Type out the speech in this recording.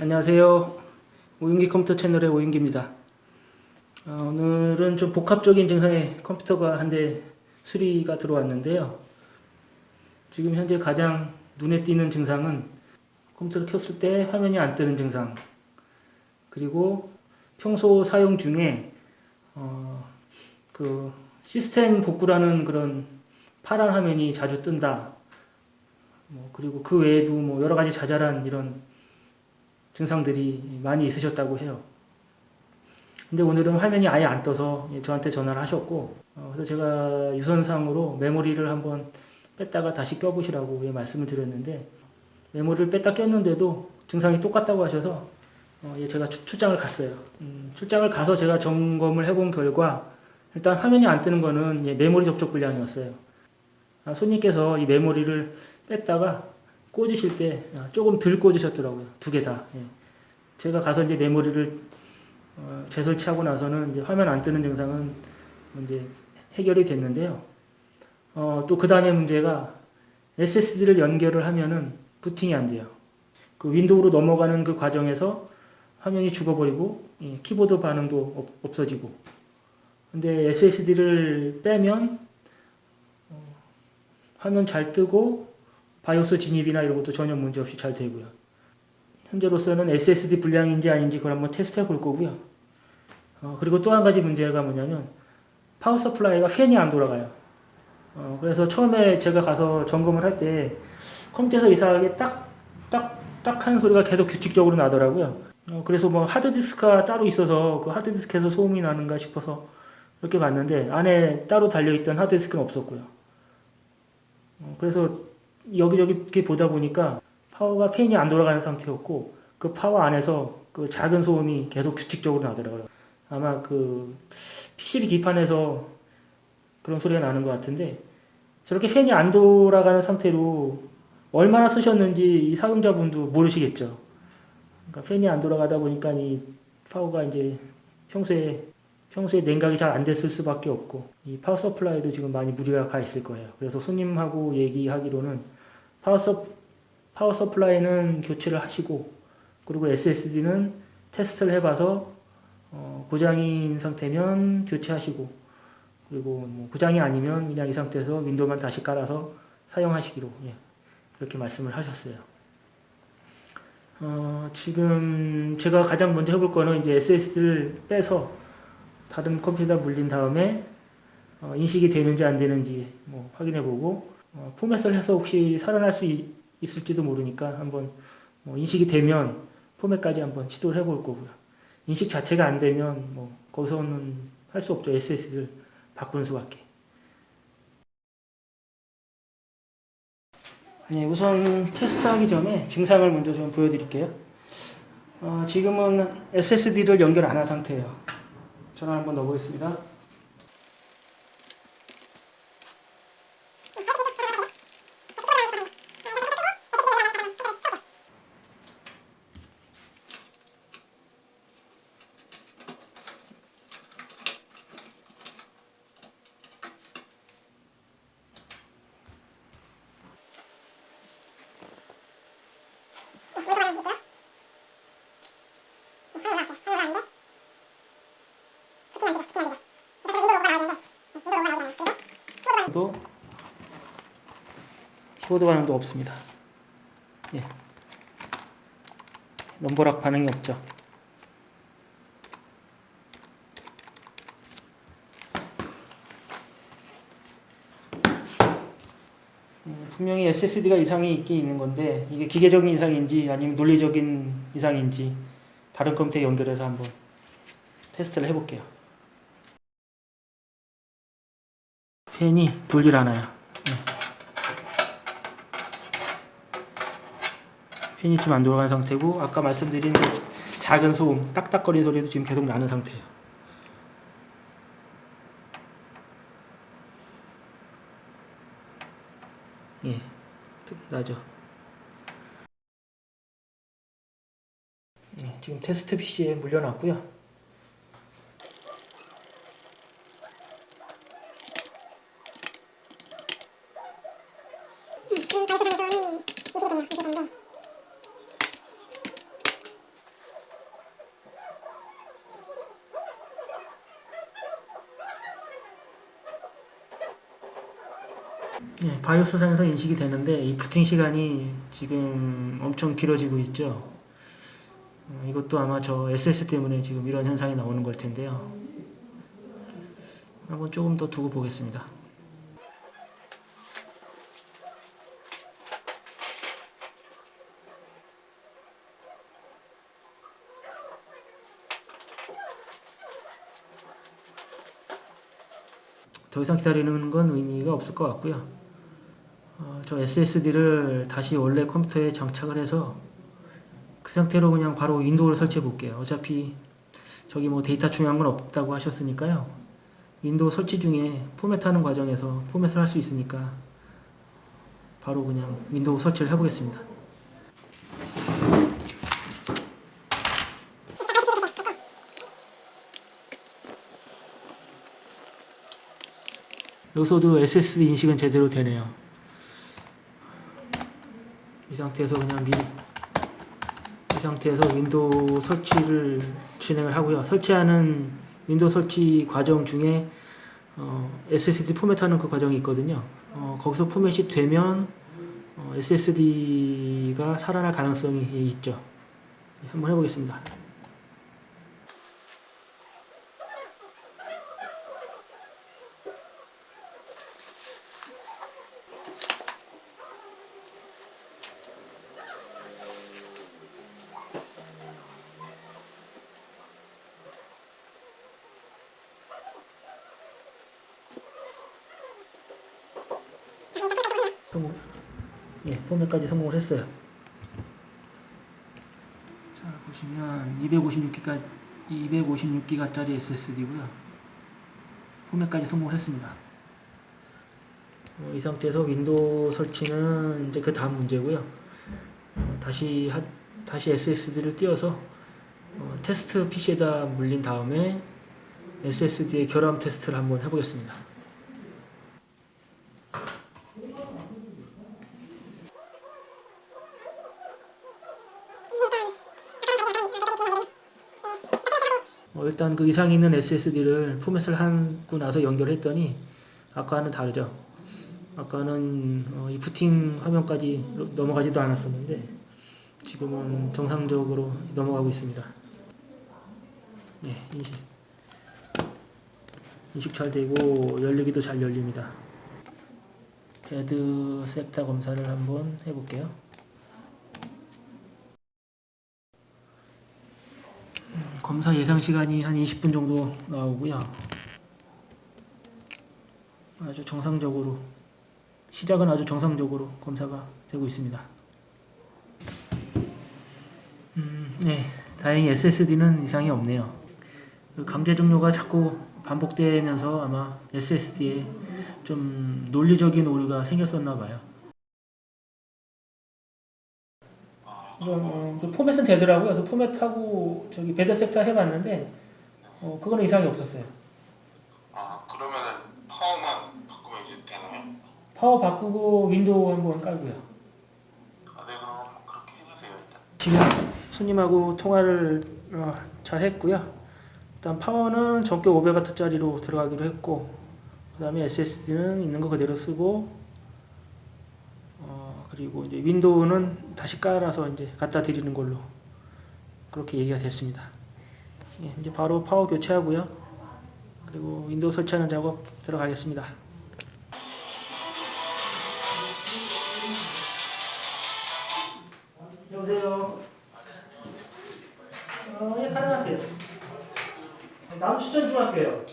안녕하세요. 오윤기 컴퓨터 채널의 오윤기입니다. 어, 오늘은 좀 복합적인 증상의 컴퓨터가 한 대 수리가 들어왔는데요. 지금 현재 가장 눈에 띄는 증상은 컴퓨터를 켰을 때 화면이 안 뜨는 증상. 그리고 평소 사용 중에 어, 그 시스템 복구라는 그런 파란 화면이 자주 뜬다. 뭐 그리고 그 외에도 뭐 여러 가지 자잘한 이런 증상들이 많이 있으셨다고 해요. 근데 오늘은 화면이 아예 안 떠서 예, 저한테 전화를 하셨고, 어, 그래서 제가 유선상으로 메모리를 한번 뺐다가 다시 껴보시라고 예, 말씀을 드렸는데, 메모리를 뺐다 꼈는데도 증상이 똑같다고 하셔서, 어, 예, 제가 출, 출장을 갔어요. 음, 출장을 가서 제가 점검을 해본 결과, 일단 화면이 안 뜨는 거는 예, 메모리 접촉 불량이었어요. 아, 손님께서 이 메모리를 뺐다가 꽂으실 때 아, 조금 덜 꽂으셨더라고요. 두 개 다. 예. 제가 가서 이제 메모리를 어, 재설치하고 나서는 이제 화면 안 뜨는 증상은 이제 해결이 됐는데요. 어, 또 그 다음에 문제가 SSD를 연결을 하면은 부팅이 안 돼요. 그 윈도우로 넘어가는 그 과정에서 화면이 죽어버리고 예, 키보드 반응도 없, 없어지고. 근데 SSD를 빼면 어, 화면 잘 뜨고 바이오스 진입이나 이런 것도 전혀 문제 없이 잘 되고요. 현재로서는 SSD 불량인지 아닌지 그걸 한번 테스트해 볼 거고요. 어, 그리고 또 한 가지 문제가 뭐냐면 파워 서플라이가 팬이 안 돌아가요. 어, 그래서 처음에 제가 가서 점검을 할 때 컴퓨터에서 이상하게 딱, 딱, 딱 하는 소리가 계속 규칙적으로 나더라고요. 어, 그래서 뭐 하드디스크가 따로 있어서 그 하드디스크에서 소음이 나는가 싶어서 이렇게 봤는데 안에 따로 달려있던 하드디스크는 없었고요. 어, 그래서 여기저기 보다 보니까 파워가 팬이 안 돌아가는 상태였고 그 파워 안에서 그 작은 소음이 계속 규칙적으로 나더라고요. 아마 그 PCB 기판에서 그런 소리가 나는 것 같은데 저렇게 팬이 안 돌아가는 상태로 얼마나 쓰셨는지 이 사용자분도 모르시겠죠. 그러니까 팬이 안 돌아가다 보니까 이 파워가 이제 평소에 평소에 냉각이 잘 안 됐을 수밖에 없고 이 파워 서플라이도 지금 많이 무리가 가 있을 거예요. 그래서 손님하고 얘기하기로는 파워 서 파워 서플라이는 교체를 하시고 그리고 SSD는 테스트를 해봐서 어, 고장인 상태면 교체하시고 그리고 뭐 고장이 아니면 그냥 이 상태에서 윈도우만 다시 깔아서 사용하시기로 예, 그렇게 말씀을 하셨어요. 어, 지금 제가 가장 먼저 해볼 거는 이제 SSD를 빼서 다른 컴퓨터 물린 다음에 어, 인식이 되는지 안 되는지 뭐 확인해보고 어, 포맷을 해서 혹시 살아날 수 있, 있을지도 모르니까 한번 뭐 인식이 되면 포맷까지 한번 시도를 해볼 거고요. 인식 자체가 안 되면 뭐 거기서는 할 수 없죠. SSD를 바꾸는 수밖에. 네, 우선 테스트하기 전에 증상을 먼저 좀 보여드릴게요. 어, 지금은 SSD를 연결 안 한 상태예요. 전화 한번 넣어보겠습니다. 도 키보드 반응도 없습니다. 예. 넘버락 반응이 없죠. 음, 분명히 SSD가 이상이 있긴 있는 건데 이게 기계적인 이상인지 아니면 논리적인 이상인지 다른 컴퓨터에 연결해서 한번 테스트를 해볼게요. 팬이 돌질 않아요. 네. 팬이 지금 안 돌아가는 상태고 아까 말씀드린 그 작은 소음, 딱딱거리는 소리도 지금 계속 나는 상태예요. 예, 나죠. 예, 지금 테스트 PC에 물려놨고요. 네, 바이오스 상에서 인식이 되는데 이 부팅 시간이 지금 엄청 길어지고 있죠. 어, 이것도 아마 저 SS 때문에 지금 이런 현상이 나오는 걸 텐데요. 한번 조금 더 두고 보겠습니다. 더 이상 기다리는 건 의미가 없을 것 같고요. 어, 저 SSD를 다시 원래 컴퓨터에 장착을 해서 그 상태로 그냥 바로 윈도우를 설치해 볼게요. 어차피 저기 뭐 데이터 중요한 건 없다고 하셨으니까요. 윈도우 설치 중에 포맷하는 과정에서 포맷을 할 수 있으니까 바로 그냥 윈도우 설치를 해보겠습니다. 여기서도 SSD 인식은 제대로 되네요. 이 상태에서 그냥 미, 이 상태에서 윈도우 설치를 진행을 하고요. 설치하는 윈도우 설치 과정 중에 어, SSD 포맷하는 그 과정이 있거든요. 어, 거기서 포맷이 되면 어, SSD가 살아날 가능성이 있죠. 네, 한번 해보겠습니다. 성공. 예, 포맷까지 성공을 했어요. 자, 보시면 256기가 256기가짜리 SSD고요. 포맷까지 성공을 했습니다. 어, 이 상태에서 윈도우 설치는 이제 그 다음 문제고요. 어, 다시 하, 다시 SSD를 띄워서 어, 테스트 PC에다 물린 다음에 SSD의 결함 테스트를 한번 해보겠습니다. 어, 일단 그 이상 있는 SSD를 포맷을 하고 나서 연결했더니 아까는 다르죠. 아까는 어, 이 부팅 화면까지 넘어가지도 않았었는데 지금은 정상적으로 넘어가고 있습니다. 네, 인식 인식 잘 되고 열리기도 잘 열립니다. 헤드 섹터 검사를 한번 해볼게요. 검사 예상 시간이 한 20분 정도 나오고요. 아주 정상적으로 시작은 아주 정상적으로 검사가 되고 있습니다. 음, 네, 다행히 SSD는 이상이 없네요. 그 강제 종료가 자꾸 반복되면서 아마 SSD에 좀 논리적인 오류가 생겼었나 봐요. 어, 그 포맷은 되더라고요. 그래서 포맷하고 저기 배드 섹터 해봤는데 어, 그거는 이상이 없었어요. 아 그러면은 파워만 바꾸면 이제 되나요? 파워 바꾸고 윈도우 한번 깔고요. 아, 네 그럼 그렇게 해주세요 일단. 지금 손님하고 통화를 어, 잘 했고요. 일단 파워는 전격 500W짜리로 들어가기로 했고 그 다음에 SSD는 있는 거 그대로 쓰고 어, 그리고 이제 윈도우는 다시 깔아서 이제 갖다 드리는 걸로 그렇게 얘기가 됐습니다. 예, 이제 바로 파워 교체하고요. 그리고 윈도우 설치하는 작업 들어가겠습니다. 여보세요. 어, 예, 가능하세요. 다음 추천 좀 할게요.